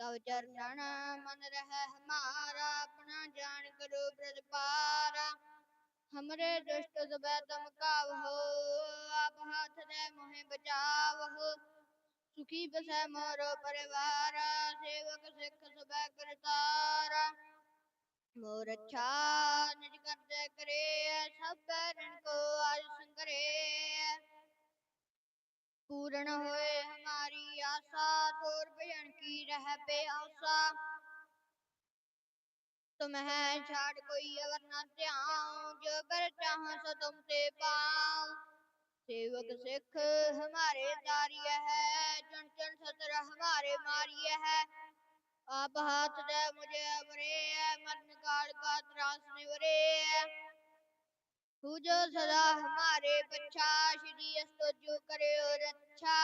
ਤਵ ਚਰਨਣ ਮਨ ਰਹਿ ਹਮਾਰਾ, ਆਪਣਾ ਜਾਣ ਕਰੋ ਪ੍ਰਤਪਾਰਾ ਹਮਰੇ ਦੁਸ਼ਟ ਜ਼ਬੈ ਤਮ ਕਾਵ ਹੋ, ਆਪ ਹੱਥ ਦੇ ਮੋਹਿ ਬਚਾਵ ਹੋ। ਸੁਖੀ ਬਸੈ ਮੋਰੋ ਪਰਿਵਾਰ, ਸੇਵਕ ਸਿੱਖ ਸਭੈ ਕਰਤਾਰ। ਮੋਰ ਅੱਛਾ ਨਿਜ ਕਰਦੇ ਕਰੇ, ਸਭ ਪੈਰਨ ਕੋ ਆਜ ਸੰਗਰੇ। ਪੂਰਨ ਹੋਏ ਹਮਾਰੀ ਆਸਾ, ਤੋਰ رہ پہ اوسا تم ہے چھاڑ کوئی اگر نہ چاہوں جو بر چاہاں سو تم سے پاؤں۔ سیوک سکھ ہمارے داریہ ہے، چن چن ستر ہمارے ماریہ ہے۔ آپ ہاتھ دے مجھے امرے ہے مرن کار کا تراس نورے۔ ہے تو جو صدا ہمارے بچہ، شریعت تو جو کرے اور اچھا۔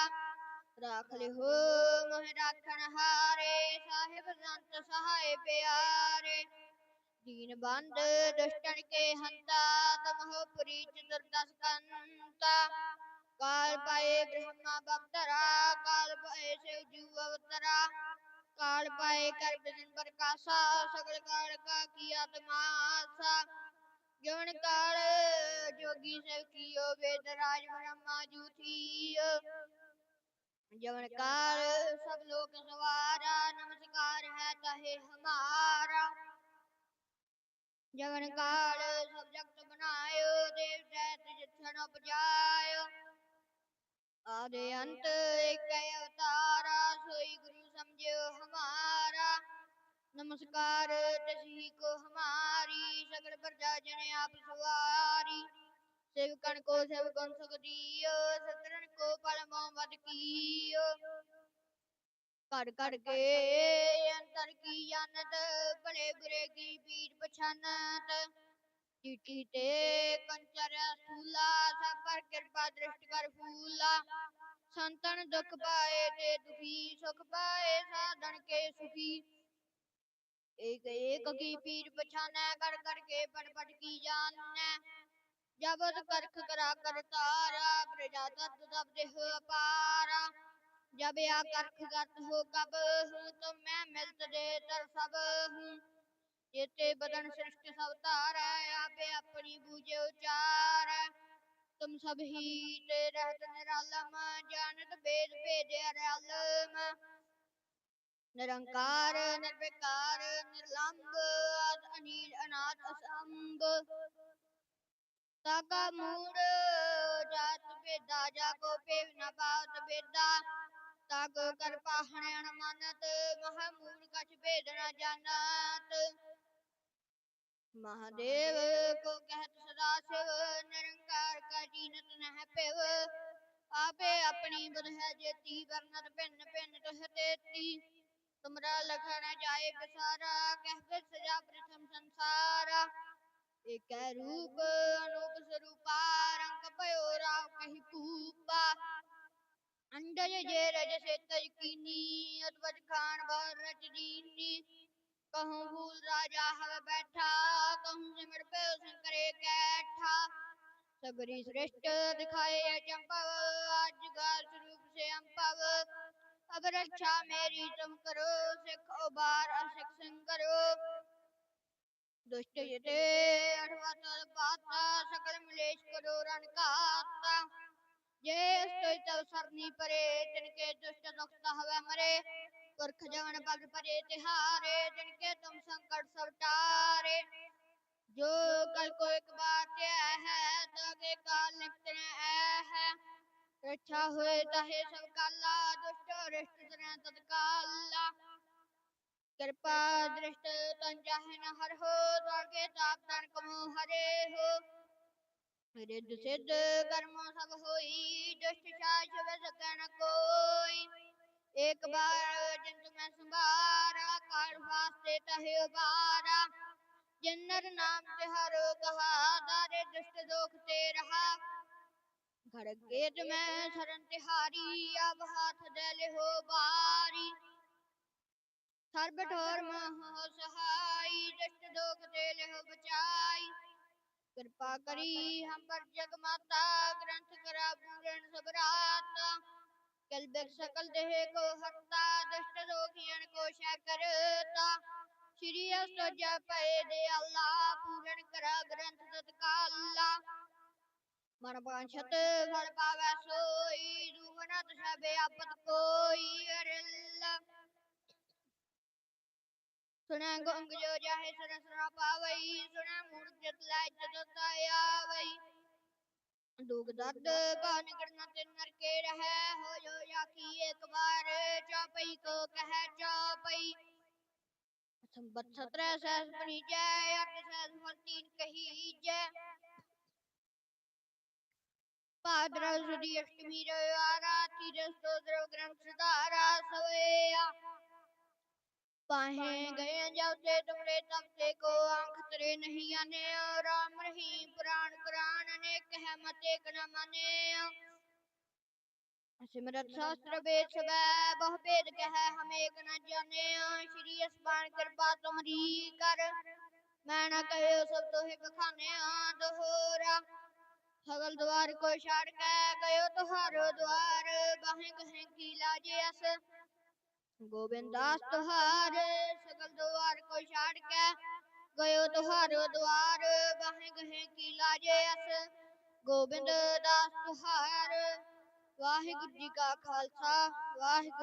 راکھ لے ہو مہم ਹਾਰੇ, ਸਾਹਿਬ ਸੰਤ ਸਹਾਇ ਪਿਆਰੇ। ਦੀਨ ਬੰਦ, ਦੁਸ਼ਟਣ ਕੇ ਹੰਤਾ, ਤਮਹੁ ਪ੍ਰੀਤ ਦੁਰਦਸ ਕੰਤਾ ਕਾਲ ਪਾਏ ਬ੍ਰਹਮਾ ਬਪਤਰਾ ਕਾਲ ਪਾਏ ਸਿਵ ਜੂ ਅਵਤਰਾ। ਕਾਲ ਪਾਏ ਕਰ ਬਿਜਨ ਪ੍ਰਕਾਸ਼ਾ ਸਗਲ ਕਾਲ ਕਾ ਕੀਆ ਤਮਾਸਾ ਜਵਨ ਕਾਲ ਜੋਗੀ ਸਭ ਕੀਓ, ਵੇਦ ਰਾਜ ਬ੍ਰਹਮਾ ਜੂਥੀਓ जूठियो जवन काल सब लोक सवारा नमस्कार है तहे हमारा जवन काल सब जगत बनायो देव दैत जिथन उपजायो आदि अंत एक अवतारा सोई गुरु समझो हमारा नमस्कार तसी को हमारी सगल प्रजा जन आप सवारी सेवकन को सेवकन सुख दियो सतरन को परमो मद कियो कर कर के अंतर की जानत भले बुरे की पीर पछानत चिट्ठी ते कंचर स्थूला सब पर कृपा दृष्टि कर फूला संतन दुख पाए ते दुखी सुख पाए साधन के सुखी एक एक की पीर पछाने कर कर के पट पट ਜਬਰ ਕਰਖ ਕਰਾ ਕਰਤਾਰਾ ਪ੍ਰਜਾ ਤਤ ਦਬ ਦੇਹ ਅਪਾਰਾ। ਜਬ ਆ ਕਰਖ ਗਤ ਹੋ ਕਬ ਹੂੰ, ਤੋ ਮੈਂ ਮਿਲਤ ਦੇ ਤਰ ਸਭ ਹੂੰ। ਜੇਤੇ ਬਦਨ ਸ੍ਰਿਸ਼ਟ ਸਭ ਧਾਰੈ, ਆਪੇ ਆਪਣੀ ਬੂਝੇ ਉਚਾਰੈ। ਤੁਮ ਸਭ ਹੀ ਤੇ ਰਹਿਤ ਨਿਰਾਲਮ, ਜਾਣਤ ਭੇਦ ਭੇਦ ਅਰਲਮ ਨਿਰੰਕਾਰ, ਨਿਰਵਿਕਾਰ ਨਿਰਲੰਭ ਅਨੀਲ ਅਨਾਥ ਅਸੰਭ। ਮਹਾਦੇਵ ਕੋ ਕਹਿਤ ਸਦਾ ਸਿਵ, ਨਿਰੰਕਾਰ ਕਾ ਜੀਨਤ ਨਹਿ ਪਿਵ ਆਪੇ ਆਪਣੀ ਬੁਧ ਹੈ ਜੇਤੀ, ਵਰਨਤ ਭਿੰਨ ਭਿੰਨ ਤੁਹ ਤੇਤੀ। ਕਮਰਾ ਲਖਣਾ ਜਾਏ ਵਿਸਾਰਾ ਕਹਿ ਸਜਾ ਪ੍ਰਥਮ ਸੰਸਾਰਾ। सजा प्रथम संसारा एक है रूप अनूप स्वरूपा रंग पयो राव कही पूपा अंडज जे रज से तज कीनी अतवज खान बर रच दीनी कहूँ भूल राजा हव बैठा कहूँ सिमर पे शंकरे कैठा सबरी श्रेष्ठ दिखाए चंपव आज गार स्वरूप से अंपव अब रक्षा मेरी तुम करो सिख उबार असिख संग करो ਦੁਸ਼ਟ ਜਤੇ ਅਠਵਾਤਲ ਪਾਤਾ ਸਕਲ ਮਿਲੇਸ਼ ਕਰੋ ਰਣ ਘਾਤਾ ਜੇ ਸੋਈ ਤਵ ਸਰਨੀ ਪਰੇ ਤਿਨ ਕੇ ਦੁਸ਼ਟ ਦੁਖਤ ਹਵੇ ਮਰੇ ਪੁਰਖ ਜਵਨ ਪਗ ਪਰੇ ਤਿਹਾਰੇ ਤਿਨ ਕੇ ਤੁਮ ਸੰਕਟ ਸਭ ਟਾਰੇ। ਜੋ ਕਲ ਕੋ ਇੱਕ ਬਾਰ ਤੇ ਹੈ ਤਗੇ ਕਾਲ ਨਿਕਤਨ ਐ ਹੈ। ਰੱਛਾ ਹੋਏ ਤਹੇ ਸਭ ਕਾਲਾ ਦੁਸ਼ਟ ਰਿਸ਼ਟ ਜਨ ਤਦ कृपा दृष्ट तन चाहे न हर हो ताके ताप तन कमो हरे हो रिद्ध सिद्ध कर्म सब होई दुष्ट शास वे सके न कोई एक बार जिन तुम्हें संभारा काल वास्ते तहे उबारा जिन्नर नाम तिहारो कहा दारे दुष्ट दोख ते रहा घर गेट में शरण तिहारी अब हाथ दे हो बारी ਹਰ ਬਠੋਰ ਮੋਹ ਸਹਾਈ ਜਸਟ ਦੋਖ ਤੇ ਲਿਹੁ ਬਚਾਈ। ਕਿਰਪਾ ਕਰੀ ਹਮ ਪਰ ਜਗ ਮਾਤਾ ਗ੍ਰੰਥ ਕਰਾ ਪੂਰਨ ਸਭ ਕਲ ਬਿਕ ਸਕਲ ਦੇਹ ਕੋ ਹਰਤਾ ਦਸ਼ਟ ਦੋਖੀਆਂ ਕੋ ਸ਼ਾ ਕਰਤਾ। ਸ਼੍ਰੀ ਅਸਤ ਜਪਏ ਦੇ ਅੱਲਾ ਪੂਰਨ ਕਰਾ ਗ੍ਰੰਥ ਸਤਕਾਲਾ ਮਨ ਬਾਂਛਤ ਫਲ ਪਾਵੈ ਸੋਈ ਦੂਹਨਤ ਸਭ ਆਪਤ ਕੋਈ ਅਰਿਲ। ਸੁਣੈ ਗੰਗ ਜੋ ਜਾਹੇ ਸਰਨ ਸਰਾ ਪਾਵਈ ਸੁਣੈ ਮੂਰਖ ਜਤ ਲੈ ਜਤ ਆਵਈ ਦੁਖ ਦਰਦ ਕਾਨ ਕਰਨਾ ਤੇ ਨਰ ਕੇ ਰਹੈ ਹੋ ਜੋ ਜਾਕੀ ਇੱਕ ਬਾਰ ਚੌਪਈ ਕੋ ਕਹਿ ਚੌਪਈ ਸੰਬਤ ਸਤਰੈ ਸਹਿਸ ਬਣੀ ਜੈ ਅੱਠ ਸਹਿਸ ਫਲ ਤੀਨ ਕਹੀ ਜੈ ਭਾਦਰਵ ਸੁਦੀ ਅਸ਼ਟਮੀ ਰਵਿਵਾਰਾ ਤੀਰਸ ਸੋਦਰਵ ਗ੍ਰੰਥ ਸੁਧਾਰਾ ਸਵਇਆ ਪਾਹੇ ਗਏ ਜਾਉਤੇ ਤੁਮਰੇ ਤਬ ਤੇ ਕੋ ਆਂਖ ਤਰੇ ਨਹੀਂ ਆਨੇ ਰਾਮ ਰਹੀ ਪ੍ਰਾਣ ਪ੍ਰਾਣ ਅਨੇਕ ਹੈ ਮਤੇ ਕਨ ਮਨੇ ਸਿਮਰਤ ਸ਼ਾਸਤਰ ਵੇਦ ਸਵੈ ਬਹੁ ਭੇਦ ਕਹੈ ਹਮੇ ਕ ਨ ਜਾਣੇ ਸ਼੍ਰੀ ਅਸਮਾਨ ਕਿਰਪਾ ਤੁਮਰੀ ਕਰ, ਮੈਂ ਨਾ ਕਹਿਓ ਸਭ ਤੋਹੇ ਬਖਾਨੇ ਆ ਦੋਹਰਾ। ਹਗਲ ਦਵਾਰ ਕੋ ਛਾੜ ਕੇ ਗਇਓ ਤੁਹਾਰੋ ਦਵਾਰ ਬਾਹੇ ਕਹੇ ਕੀ ਲਾਜੇ ਅਸ। ਗੋਬਿੰਦ ਦਾਸ ਤੁਹਾਰੇ ਸਗਲ ਦੁਆਰ ਕੋ ਛਾੜ ਕੇ ਗਇਓ ਤੁਹਾਰੋ ਦੁਆਰ ਗਾਹੇ ਗਹੇ ਕੀ ਲਾਜੇ ਅਸ। ਗੋਬਿੰਦ ਦਾਸ ਤੁਹਾਰ ਵਾਹਿਗੁਰੂ ਜੀ ਕਾ ਖਾਲਸਾ ਵਾਹਿਗੁਰੂ